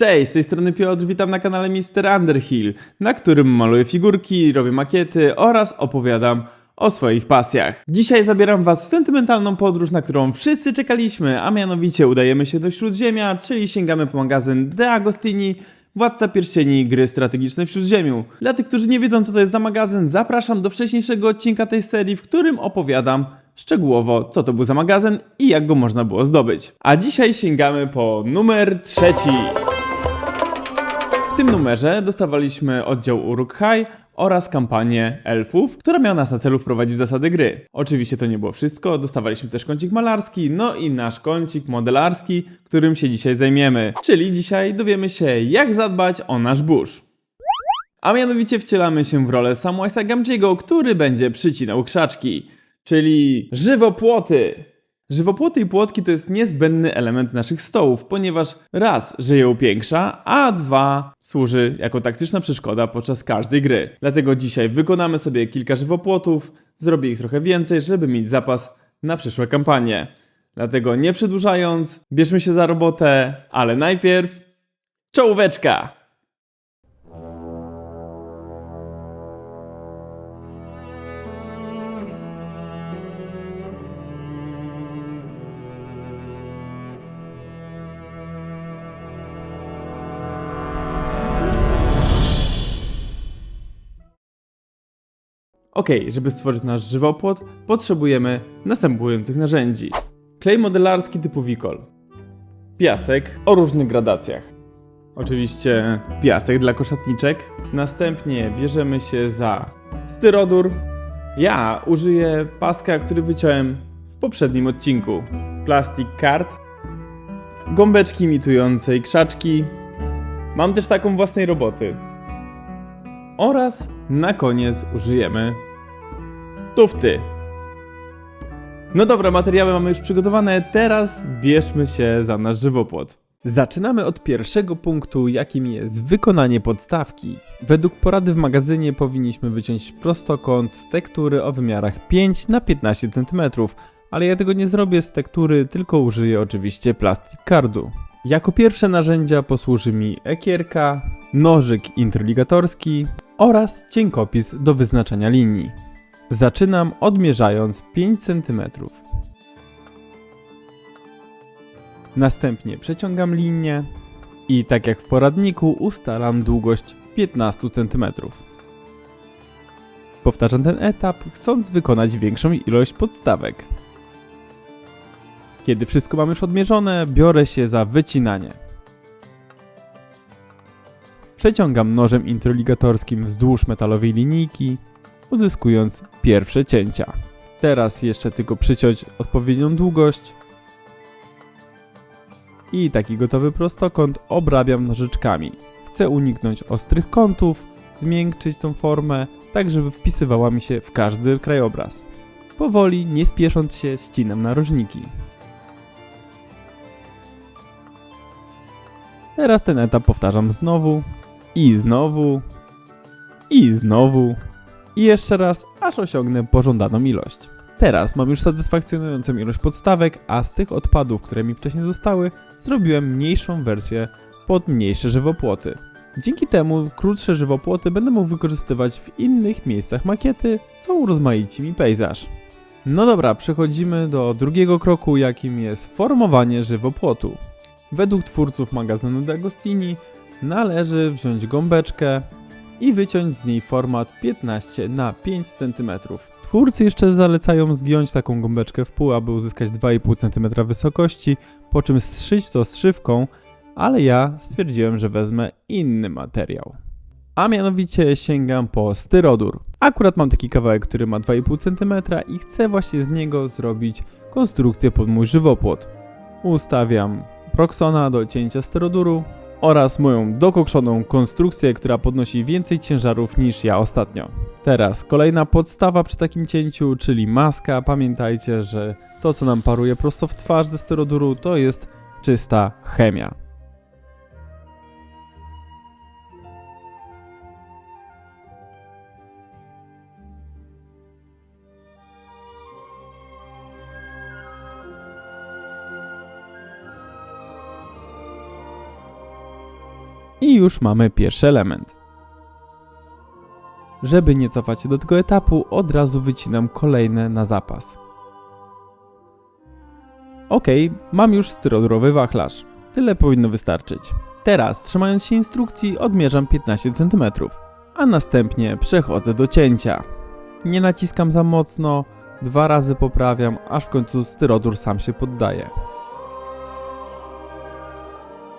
Cześć, z tej strony Piotr, witam na kanale Mr. Underhill, na którym maluję figurki, robię makiety oraz opowiadam o swoich pasjach. Dzisiaj zabieram Was w sentymentalną podróż, na którą wszyscy czekaliśmy, a mianowicie udajemy się do Śródziemia, czyli sięgamy po magazyn De Agostini, Władca Pierścieni, gry strategiczne w Śródziemiu. Dla tych, którzy nie wiedzą, co to jest za magazyn, zapraszam do wcześniejszego odcinka tej serii, w którym opowiadam szczegółowo, co to był za magazyn i jak go można było zdobyć. A dzisiaj sięgamy po numer trzeci. Tym numerze dostawaliśmy oddział Uruk-hai oraz kampanię elfów, która miała nas na celu wprowadzić w zasady gry. Oczywiście to nie było wszystko, dostawaliśmy też kącik malarski, no i nasz kącik modelarski, którym się dzisiaj zajmiemy. Czyli dzisiaj dowiemy się, jak zadbać o nasz burz. A mianowicie wcielamy się w rolę Samwisa Gamgee'ego, który będzie przycinał krzaczki, czyli żywopłoty. Żywopłoty i płotki to jest niezbędny element naszych stołów, ponieważ raz, że je upiększa, a dwa, służy jako taktyczna przeszkoda podczas każdej gry. Dlatego dzisiaj wykonamy sobie kilka żywopłotów, zrobię ich trochę więcej, żeby mieć zapas na przyszłe kampanie. Dlatego nie przedłużając, bierzmy się za robotę, ale najpierw czołóweczka! Ok, żeby stworzyć nasz żywopłot, potrzebujemy następujących narzędzi. Klej modelarski typu Wikol. Piasek o różnych gradacjach. Oczywiście piasek dla koszatniczek. Następnie bierzemy się za styrodur. Ja użyję paska, który wyciąłem w poprzednim odcinku. Plastik kart. Gąbeczki imitujące i krzaczki. Mam też taką własnej roboty. Oraz na koniec użyjemy tufty. No dobra, materiały mamy już przygotowane, teraz bierzmy się za nasz żywopłot. Zaczynamy od pierwszego punktu, jakim jest wykonanie podstawki. Według porady w magazynie powinniśmy wyciąć prostokąt z tektury o wymiarach 5 na 15 cm, ale ja tego nie zrobię z tektury, tylko użyję oczywiście plastik kardu. Jako pierwsze narzędzia posłuży mi ekierka, nożyk introligatorski oraz cienkopis do wyznaczania linii. Zaczynam odmierzając 5 cm. Następnie przeciągam linię i tak jak w poradniku ustalam długość 15 cm. Powtarzam ten etap, chcąc wykonać większą ilość podstawek. Kiedy wszystko mam już odmierzone, biorę się za wycinanie. Przeciągam nożem introligatorskim wzdłuż metalowej linijki, uzyskując pierwsze cięcia. Teraz jeszcze tylko przyciąć odpowiednią długość i taki gotowy prostokąt obrabiam nożyczkami. Chcę uniknąć ostrych kątów, zmiękczyć tą formę, tak żeby wpisywała mi się w każdy krajobraz. Powoli, nie spiesząc się, ścinam narożniki. Teraz ten etap powtarzam znowu i znowu i znowu i jeszcze raz, aż osiągnę pożądaną ilość. Teraz mam już satysfakcjonującą ilość podstawek, a z tych odpadów, które mi wcześniej zostały, zrobiłem mniejszą wersję pod mniejsze żywopłoty. Dzięki temu krótsze żywopłoty będę mógł wykorzystywać w innych miejscach makiety, co urozmaici mi pejzaż. No dobra, przechodzimy do drugiego kroku, jakim jest formowanie żywopłotu. Według twórców magazynu D'Agostini należy wziąć gąbeczkę i wyciąć z niej format 15 na 5 cm. Twórcy jeszcze zalecają zgiąć taką gąbeczkę w pół, aby uzyskać 2,5 cm wysokości, po czym zszyć to zszywką, ale ja stwierdziłem, że wezmę inny materiał. A mianowicie sięgam po styrodur. Akurat mam taki kawałek, który ma 2,5 cm i chcę właśnie z niego zrobić konstrukcję pod mój żywopłot. Ustawiam proksona do cięcia styroduru oraz moją dokokszoną konstrukcję, która podnosi więcej ciężarów niż ja ostatnio. Teraz kolejna podstawa przy takim cięciu, czyli maska. Pamiętajcie, że to co nam paruje prosto w twarz ze styroduru to jest czysta chemia. I już mamy pierwszy element. Żeby nie cofać się do tego etapu, od razu wycinam kolejne na zapas. Ok, mam już styrodurowy wachlarz. Tyle powinno wystarczyć. Teraz, trzymając się instrukcji, odmierzam 15 cm, a następnie przechodzę do cięcia. Nie naciskam za mocno, dwa razy poprawiam, aż w końcu styrodur sam się poddaje.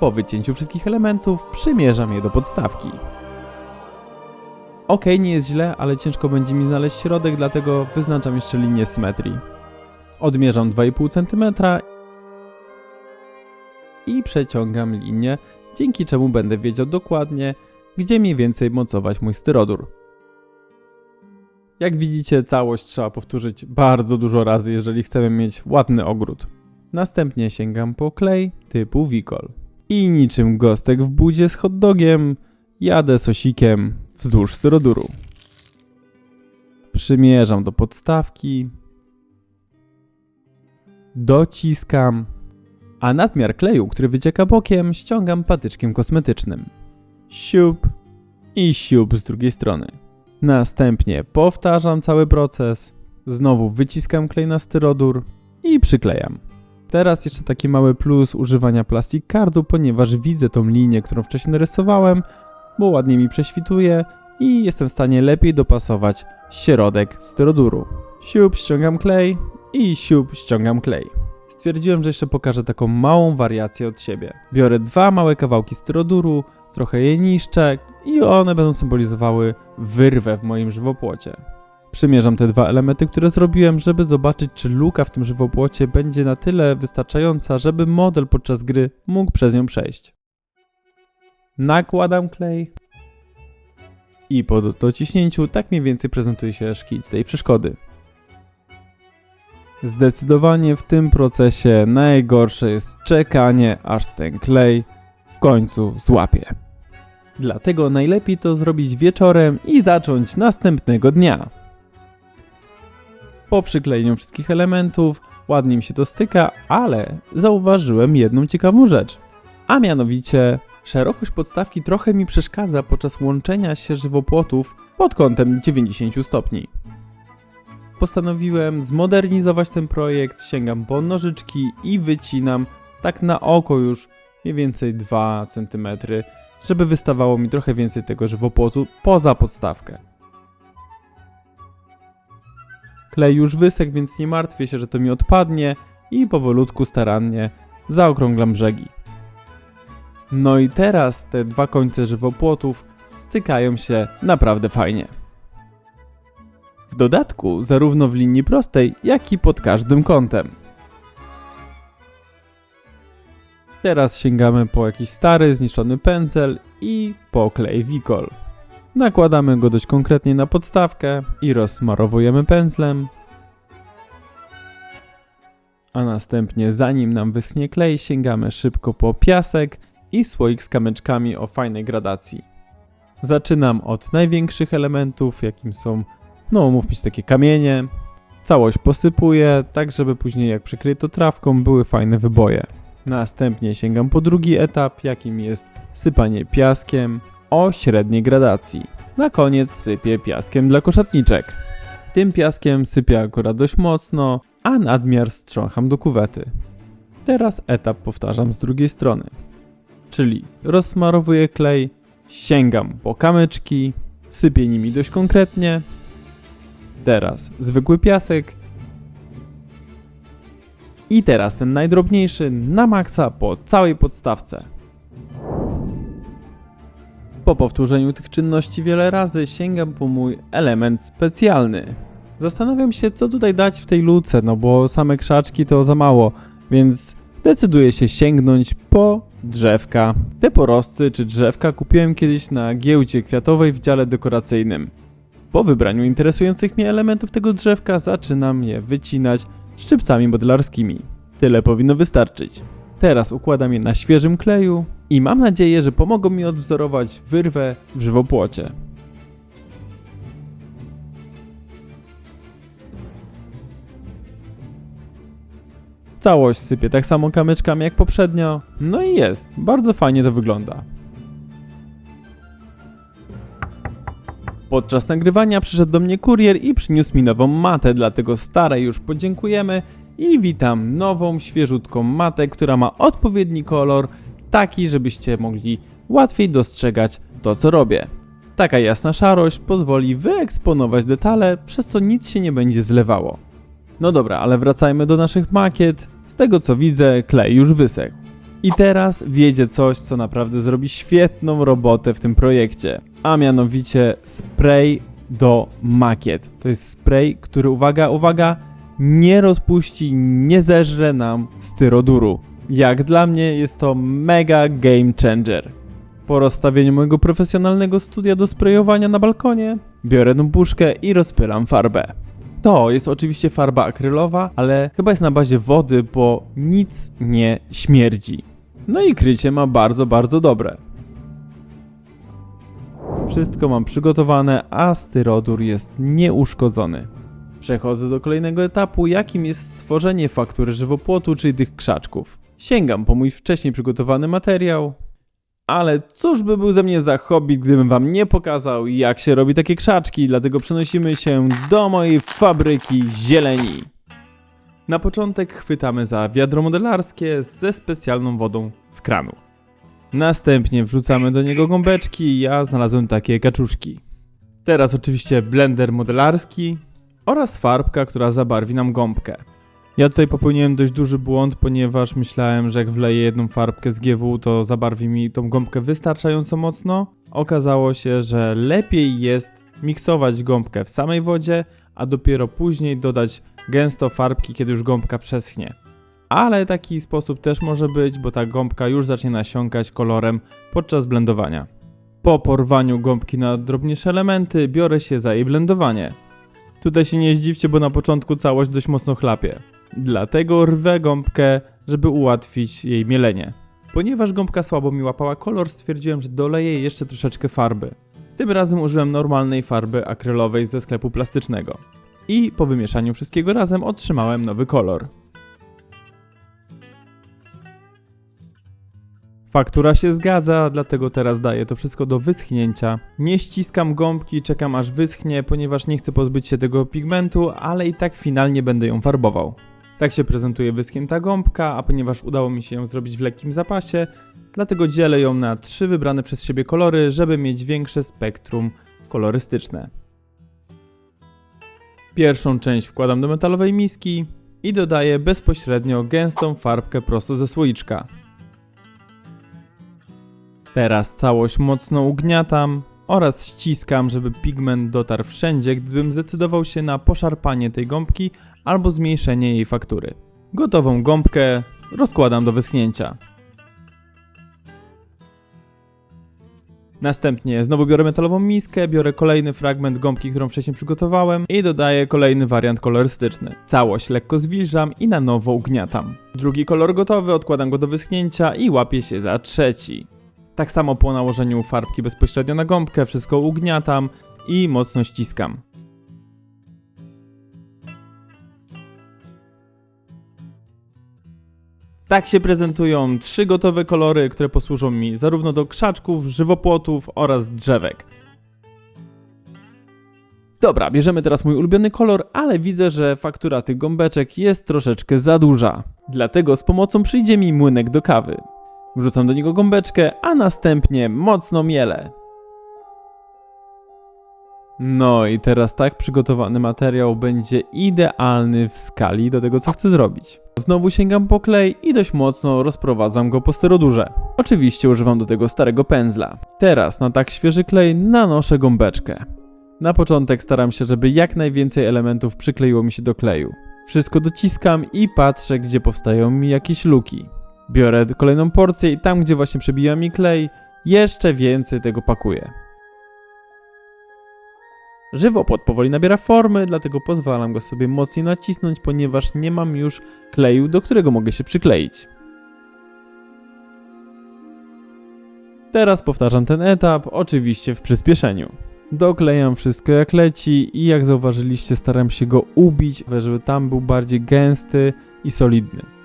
Po wycięciu wszystkich elementów przymierzam je do podstawki. Ok, nie jest źle, ale ciężko będzie mi znaleźć środek, dlatego wyznaczam jeszcze linię symetrii. Odmierzam 2,5 cm i przeciągam linię, dzięki czemu będę wiedział dokładnie, gdzie mniej więcej mocować mój styrodur. Jak widzicie, całość trzeba powtórzyć bardzo dużo razy, jeżeli chcemy mieć ładny ogród. Następnie sięgam po klej typu Wikol. I niczym gostek w budzie z hot dogiem, jadę sosikiem wzdłuż styroduru. Przymierzam do podstawki, dociskam, a nadmiar kleju, który wycieka bokiem, ściągam patyczkiem kosmetycznym. Siup i siup z drugiej strony. Następnie powtarzam cały proces, znowu wyciskam klej na styrodur i przyklejam. Teraz jeszcze taki mały plus używania plastic cardu, ponieważ widzę tą linię, którą wcześniej narysowałem, bo ładnie mi prześwituje i jestem w stanie lepiej dopasować środek styroduru. Siup, ściągam klej i siup, ściągam klej. Stwierdziłem, że jeszcze pokażę taką małą wariację od siebie. Biorę dwa małe kawałki styroduru, trochę je niszczę i one będą symbolizowały wyrwę w moim żywopłocie. Przymierzam te dwa elementy, które zrobiłem, żeby zobaczyć, czy luka w tym żywopłocie będzie na tyle wystarczająca, żeby model podczas gry mógł przez nią przejść. Nakładam klej i po dociśnięciu tak mniej więcej prezentuje się szkic tej przeszkody. Zdecydowanie w tym procesie najgorsze jest czekanie, aż ten klej w końcu złapie. Dlatego najlepiej to zrobić wieczorem i zacząć następnego dnia. Po przyklejeniu wszystkich elementów ładnie mi się to styka, ale zauważyłem jedną ciekawą rzecz. A mianowicie szerokość podstawki trochę mi przeszkadza podczas łączenia się żywopłotów pod kątem 90 stopni. Postanowiłem zmodernizować ten projekt, sięgam po nożyczki i wycinam tak na oko już mniej więcej 2 cm, żeby wystawało mi trochę więcej tego żywopłotu poza podstawkę. Klej już wysek, więc nie martwię się, że to mi odpadnie i powolutku, starannie zaokrąglam brzegi. No i teraz te dwa końce żywopłotów stykają się naprawdę fajnie. W dodatku zarówno w linii prostej, jak i pod każdym kątem. Teraz sięgamy po jakiś stary, zniszczony pędzel i po klej Wikol. Nakładamy go dość konkretnie na podstawkę i rozsmarowujemy pędzlem. A następnie, zanim nam wyschnie klej, sięgamy szybko po piasek i słoik z kamyczkami o fajnej gradacji. Zaczynam od największych elementów, jakim są, no mówmy się, takie kamienie. Całość posypuję, tak żeby później jak przykryję to trawką, były fajne wyboje. Następnie sięgam po drugi etap, jakim jest sypanie piaskiem o średniej gradacji. Na koniec sypię piaskiem dla koszatniczek. Tym piaskiem sypię akurat dość mocno, a nadmiar strzącham do kuwety. Teraz etap powtarzam z drugiej strony. Czyli rozsmarowuję klej, sięgam po kamyczki, sypię nimi dość konkretnie. Teraz zwykły piasek. I teraz ten najdrobniejszy na maksa po całej podstawce. Po powtórzeniu tych czynności wiele razy sięgam po mój element specjalny. Zastanawiam się, co tutaj dać w tej luce, no bo same krzaczki to za mało, więc decyduję się sięgnąć po drzewka. Te porosty czy drzewka kupiłem kiedyś na giełdzie kwiatowej w dziale dekoracyjnym. Po wybraniu interesujących mnie elementów tego drzewka zaczynam je wycinać szczypcami modelarskimi. Tyle powinno wystarczyć. Teraz układam je na świeżym kleju i mam nadzieję, że pomogą mi odwzorować wyrwę w żywopłocie. Całość sypię tak samo kamyczkami jak poprzednio. No i jest, bardzo fajnie to wygląda. Podczas nagrywania przyszedł do mnie kurier i przyniósł mi nową matę, dlatego starej już podziękujemy i witam nową, świeżutką matę, która ma odpowiedni kolor, taki żebyście mogli łatwiej dostrzegać to co robię. Taka jasna szarość pozwoli wyeksponować detale, przez co nic się nie będzie zlewało. No dobra, ale wracajmy do naszych makiet. Z tego co widzę, klej już wysechł. I teraz wiedzie coś, co naprawdę zrobi świetną robotę w tym projekcie, a mianowicie spray do makiet. To jest spray, który, uwaga, uwaga, nie rozpuści, nie zeżre nam styroduru. Jak dla mnie jest to mega game changer. Po rozstawieniu mojego profesjonalnego studia do sprayowania na balkonie, biorę tą puszkę i rozpylam farbę. To jest oczywiście farba akrylowa, ale chyba jest na bazie wody, bo nic nie śmierdzi. No i krycie ma bardzo, bardzo dobre. Wszystko mam przygotowane, a styrodur jest nieuszkodzony. Przechodzę do kolejnego etapu, jakim jest stworzenie faktury żywopłotu, czyli tych krzaczków. Sięgam po mój wcześniej przygotowany materiał, ale cóż by był ze mnie za hobby, gdybym wam nie pokazał, jak się robi takie krzaczki, dlatego przenosimy się do mojej fabryki zieleni. Na początek chwytamy za wiadro modelarskie ze specjalną wodą z kranu. Następnie wrzucamy do niego gąbeczki, ja znalazłem takie kaczuszki. Teraz oczywiście blender modelarski oraz farbka, która zabarwi nam gąbkę. Ja tutaj popełniłem dość duży błąd, ponieważ myślałem, że jak wleję jedną farbkę z GW, to zabarwi mi tą gąbkę wystarczająco mocno. Okazało się, że lepiej jest miksować gąbkę w samej wodzie, a dopiero później dodać gęsto farbki, kiedy już gąbka przeschnie. Ale taki sposób też może być, bo ta gąbka już zacznie nasiąkać kolorem podczas blendowania. Po porwaniu gąbki na drobniejsze elementy biorę się za jej blendowanie. Tutaj się nie zdziwcie, bo na początku całość dość mocno chlapie. Dlatego rwę gąbkę, żeby ułatwić jej mielenie. Ponieważ gąbka słabo mi łapała kolor, stwierdziłem, że doleję jeszcze troszeczkę farby. Tym razem użyłem normalnej farby akrylowej ze sklepu plastycznego. I po wymieszaniu wszystkiego razem otrzymałem nowy kolor. Faktura się zgadza, dlatego teraz daję to wszystko do wyschnięcia. Nie ściskam gąbki, czekam aż wyschnie, ponieważ nie chcę pozbyć się tego pigmentu, ale i tak finalnie będę ją farbował. Tak się prezentuje wyschnięta gąbka, a ponieważ udało mi się ją zrobić w lekkim zapasie, dlatego dzielę ją na trzy wybrane przez siebie kolory, żeby mieć większe spektrum kolorystyczne. Pierwszą część wkładam do metalowej miski i dodaję bezpośrednio gęstą farbkę prosto ze słoiczka. Teraz całość mocno ugniatam oraz ściskam, żeby pigment dotarł wszędzie, gdybym zdecydował się na poszarpanie tej gąbki albo zmniejszenie jej faktury. Gotową gąbkę rozkładam do wyschnięcia. Następnie znowu biorę metalową miskę, biorę kolejny fragment gąbki, którą wcześniej przygotowałem i dodaję kolejny wariant kolorystyczny. Całość lekko zwilżam i na nowo ugniatam. Drugi kolor gotowy, odkładam go do wyschnięcia i łapię się za trzeci. Tak samo po nałożeniu farbki bezpośrednio na gąbkę, wszystko ugniatam i mocno ściskam. Tak się prezentują trzy gotowe kolory, które posłużą mi zarówno do krzaczków, żywopłotów oraz drzewek. Dobra, bierzemy teraz mój ulubiony kolor, ale widzę, że faktura tych gąbeczek jest troszeczkę za duża. Dlatego z pomocą przyjdzie mi młynek do kawy. Wrzucam do niego gąbeczkę, a następnie mocno mielę. No i teraz tak przygotowany materiał będzie idealny w skali do tego, co chcę zrobić. Znowu sięgam po klej i dość mocno rozprowadzam go po styrodurze. Oczywiście używam do tego starego pędzla. Teraz na tak świeży klej nanoszę gąbeczkę. Na początek staram się, żeby jak najwięcej elementów przykleiło mi się do kleju. Wszystko dociskam i patrzę, gdzie powstają mi jakieś luki. Biorę kolejną porcję i tam, gdzie właśnie przebija mi klej, jeszcze więcej tego pakuję. Żywopłot powoli nabiera formy, dlatego pozwalam go sobie mocniej nacisnąć, ponieważ nie mam już kleju, do którego mogę się przykleić. Teraz powtarzam ten etap, oczywiście w przyspieszeniu. Doklejam wszystko jak leci i jak zauważyliście staram się go ubić, żeby tam był bardziej gęsty i solidny.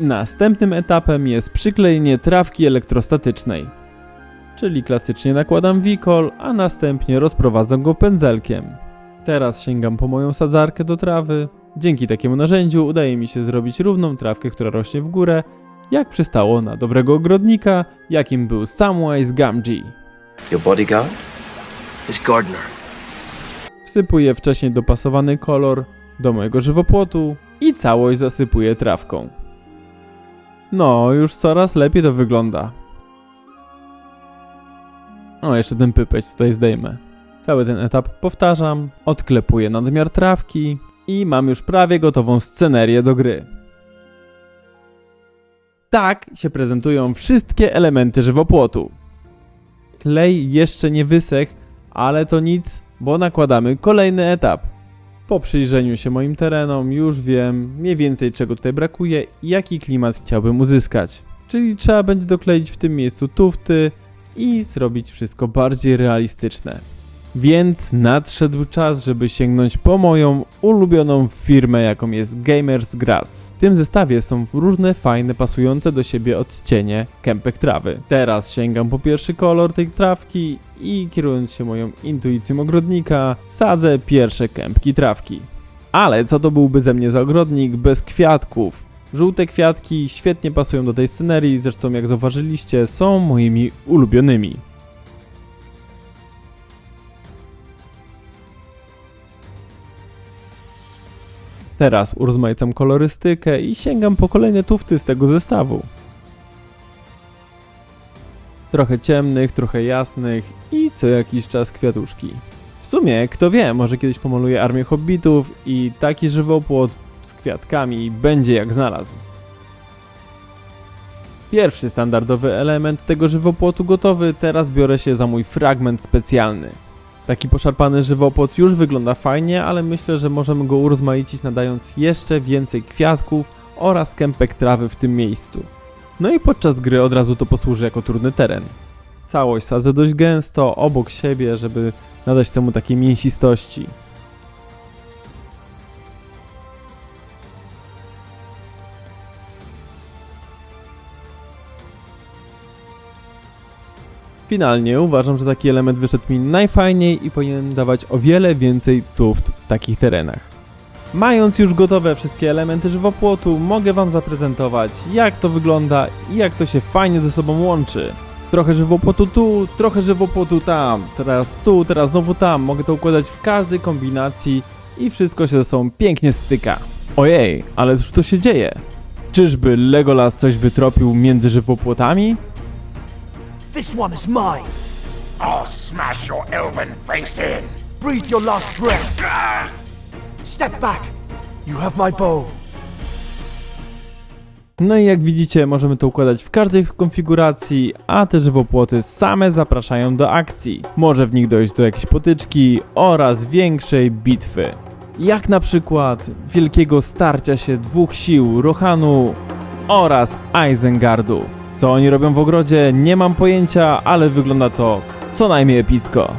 Następnym etapem jest przyklejenie trawki elektrostatycznej. Czyli klasycznie nakładam wikol, a następnie rozprowadzam go pędzelkiem. Teraz sięgam po moją sadzarkę do trawy. Dzięki takiemu narzędziu udaje mi się zrobić równą trawkę, która rośnie w górę, jak przystało na dobrego ogrodnika, jakim był Samwise Gamgee. Your bodyguard is. Wsypuję wcześniej dopasowany kolor do mojego żywopłotu i całość zasypuję trawką. No, już coraz lepiej to wygląda. O, jeszcze ten pypeć tutaj zdejmę. Cały ten etap powtarzam, odklepuję nadmiar trawki i mam już prawie gotową scenerię do gry. Tak się prezentują wszystkie elementy żywopłotu. Klej jeszcze nie wysechł, ale to nic, bo nakładamy kolejny etap. Po przyjrzeniu się moim terenom już wiem mniej więcej czego tutaj brakuje i jaki klimat chciałbym uzyskać. Czyli trzeba będzie dokleić w tym miejscu tufty i zrobić wszystko bardziej realistyczne. Więc nadszedł czas, żeby sięgnąć po moją ulubioną firmę, jaką jest Gamers Grass. W tym zestawie są różne fajne, pasujące do siebie odcienie kępek trawy. Teraz sięgam po pierwszy kolor tej trawki i kierując się moją intuicją ogrodnika, sadzę pierwsze kępki trawki. Ale co to byłby ze mnie za ogrodnik bez kwiatków? Żółte kwiatki świetnie pasują do tej scenerii, zresztą jak zauważyliście, są moimi ulubionymi. Teraz urozmaicam kolorystykę i sięgam po kolejne tufty z tego zestawu. Trochę ciemnych, trochę jasnych i co jakiś czas kwiatuszki. W sumie, kto wie, może kiedyś pomaluję armię hobbitów i taki żywopłot z kwiatkami będzie jak znalazł. Pierwszy standardowy element tego żywopłotu gotowy, teraz biorę się za mój fragment specjalny. Taki poszarpany żywopłot już wygląda fajnie, ale myślę, że możemy go urozmaicić nadając jeszcze więcej kwiatków oraz kępek trawy w tym miejscu. No i podczas gry od razu to posłuży jako trudny teren. Całość sadzę dość gęsto, obok siebie, żeby nadać temu takiej mięsistości. Finalnie uważam, że taki element wyszedł mi najfajniej i powinien dawać o wiele więcej tuft w takich terenach. Mając już gotowe wszystkie elementy żywopłotu, mogę Wam zaprezentować jak to wygląda i jak to się fajnie ze sobą łączy. Trochę żywopłotu tu, trochę żywopłotu tam, teraz tu, teraz znowu tam. Mogę to układać w każdej kombinacji i wszystko się ze sobą pięknie styka. Ojej, ale cóż to się dzieje? Czyżby Legolas coś wytropił między żywopłotami? This one is mine. I'll smash your elven face in! Breathe your last breath. Step back. You have my bow. No i jak widzicie, możemy to układać w każdej konfiguracji, a te żywopłoty same zapraszają do akcji. Może w nich dojść do jakiejś potyczki oraz większej bitwy. Jak na przykład wielkiego starcia się dwóch sił Rohanu oraz Isengardu. Co oni robią w ogrodzie, nie mam pojęcia, ale wygląda to co najmniej epicko.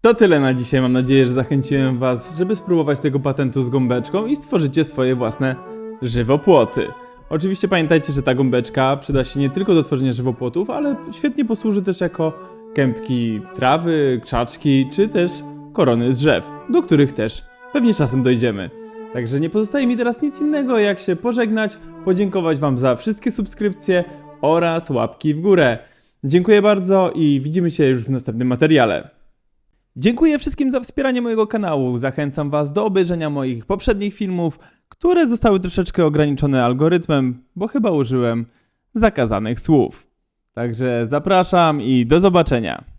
To tyle na dzisiaj. Mam nadzieję, że zachęciłem Was, żeby spróbować tego patentu z gąbeczką i stworzycie swoje własne żywopłoty. Oczywiście pamiętajcie, że ta gąbeczka przyda się nie tylko do tworzenia żywopłotów, ale świetnie posłuży też jako kępki trawy, krzaczki, czy też korony z drzew, do których też pewnie czasem dojdziemy. Także nie pozostaje mi teraz nic innego, jak się pożegnać, podziękować Wam za wszystkie subskrypcje oraz łapki w górę. Dziękuję bardzo i widzimy się już w następnym materiale. Dziękuję wszystkim za wspieranie mojego kanału. Zachęcam Was do obejrzenia moich poprzednich filmów, które zostały troszeczkę ograniczone algorytmem, bo chyba użyłem zakazanych słów. Także zapraszam i do zobaczenia.